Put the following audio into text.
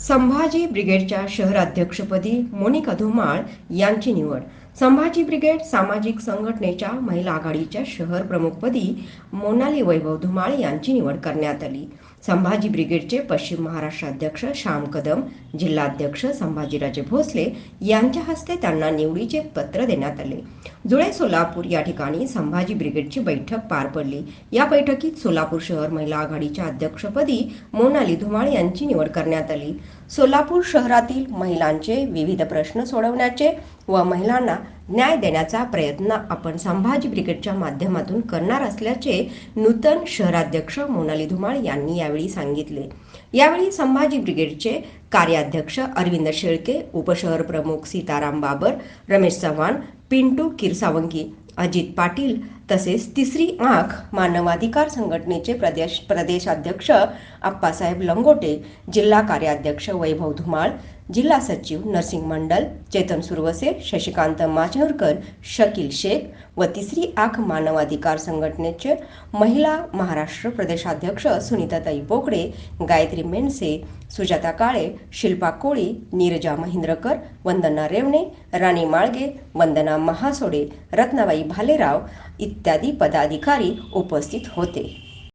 संभाजी ब्रिगेडच्या शहराध्यक्षपदी मोनिका धुमाळ यांची निवड. संभाजी ब्रिगेड सामाजिक संघटनेच्या महिला आघाडीच्या शहर प्रमुखपदी मोनाली वैभव धुमाळ यांची निवड करण्यात आली. संभाजी ब्रिगेडचे पश्चिम महाराष्ट्र अध्यक्ष श्याम कदम जिल्हाध्यक्ष संभाजीराजे भोसले यांच्या हस्ते त्यांना निवडीचे पत्र देण्यात आले. जुळे सोलापूर या ठिकाणी संभाजी ब्रिगेडची बैठक पार पडली. या बैठकीत सोलापूर शहर महिला आघाडीच्या अध्यक्षपदी मोनाली धुमाळ यांची निवड करण्यात आली. सोलापूर शहरातील महिलांचे विविध प्रश्न सोडवण्याचे व महिलांना न्याय देण्याचा प्रयत्न आपण संभाजी ब्रिगेडच्या माध्यमातून करणार असल्याचे नूतन शहराध्यक्ष मोनाली धुमाळ यांनी यावेळी सांगितले. यावेळी संभाजी ब्रिगेडचे कार्याध्यक्ष अरविंद शेळके उपशहर प्रमुख सीताराम बाबर रमेश चव्हाण पिंटू किरसावंकी अजित पाटील तसेच तिसरी आंख मानवाधिकार संघटनेचे प्रदेश प्रदेशाध्यक्ष आप्पासाहेब लंगोटे जिल्हा कार्याध्यक्ष वैभव धुमाळ जिल्हा सचिव नरसिंग मंडल चेतन सुरवसे शशिकांत माचनूरकर शकील शेख व तिसरी आंख मानवाधिकार संघटनेचे महिला महाराष्ट्र प्रदेशाध्यक्ष सुनीताताई बोकडे गायत्री मेनसे सुजाता काळे शिल्पा कोळी नीरजा महिंद्रकर वंदना रेवणे राणी माळगे वंदना महासोडे रत्नाबाई भालेराव इत्यादी पदाधिकारी उपस्थित होते.